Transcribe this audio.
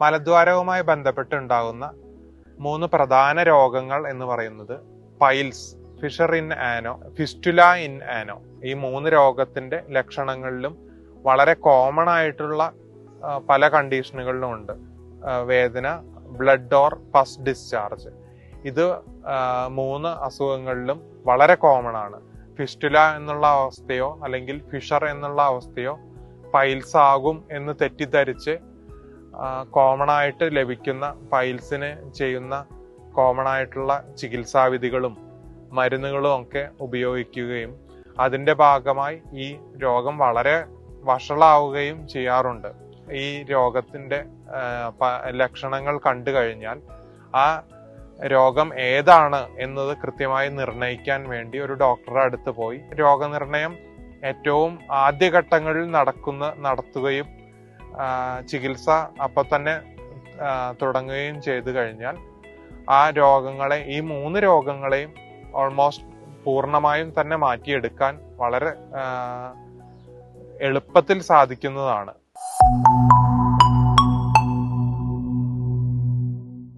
മലദ്വാരവുമായി ബന്ധപ്പെട്ടുണ്ടാകുന്ന മൂന്ന് പ്രധാന രോഗങ്ങൾ എന്ന് പറയുന്നത് piles fissure in ano fistula in ano. ഈ മൂന്ന് രോഗത്തിന്റെ ലക്ഷണങ്ങളിലും വളരെ കോമൺ ആയിട്ടുള്ള പല കണ്ടീഷനുകളിലും ഉണ്ട്. വേദന ബ്ലഡ് ഓർ പസ് ഡിസ്ചാർജ് ഇത് മൂന്ന് അസുഖങ്ങളിലും വളരെ കോമൺ ആണ്. ഫിസ്റ്റുല എന്നുള്ള അവസ്ഥയോ അല്ലെങ്കിൽ ഫിഷർ എന്നുള്ള അവസ്ഥയോ പൈൽസ് ആകും എന്ന് തെറ്റിദ്ധരിച്ച് കോമൺ ആയിട്ട് ലഭിക്കുന്ന പൈൽസിന് ചെയ്യുന്ന കോമൺ ആയിട്ടുള്ള ചികിത്സാവിധികളും മരുന്നുകളും ഒക്കെ ഉപയോഗിക്കുകയും അതിന്റെ ഭാഗമായി ഈ രോഗം വളരെ വഷളാവുകയും ചെയ്യാറുണ്ട്. ഈ രോഗത്തിന്റെ ലക്ഷണങ്ങൾ കണ്ടു കഴിഞ്ഞാൽ ആ രോഗം ഏതാണ് എന്നത് കൃത്യമായി നിർണയിക്കാൻ വേണ്ടി ഒരു ഡോക്ടറെ അടുത്ത് പോയി. രോഗനിർണയം ഏറ്റവും ആദ്യഘട്ടങ്ങളിൽ നടക്കുന്ന നടത്തുകയും ചികിത്സ അപ്പൊ തന്നെ തുടങ്ങുകയും ചെയ്തു കഴിഞ്ഞാൽ ആ രോഗങ്ങളെ ഈ മൂന്ന് രോഗങ്ങളെയും ഓൾമോസ്റ്റ് പൂർണമായും തന്നെ മാറ്റിയെടുക്കാൻ വളരെ എളുപ്പത്തിൽ സാധിക്കുന്നതാണ്.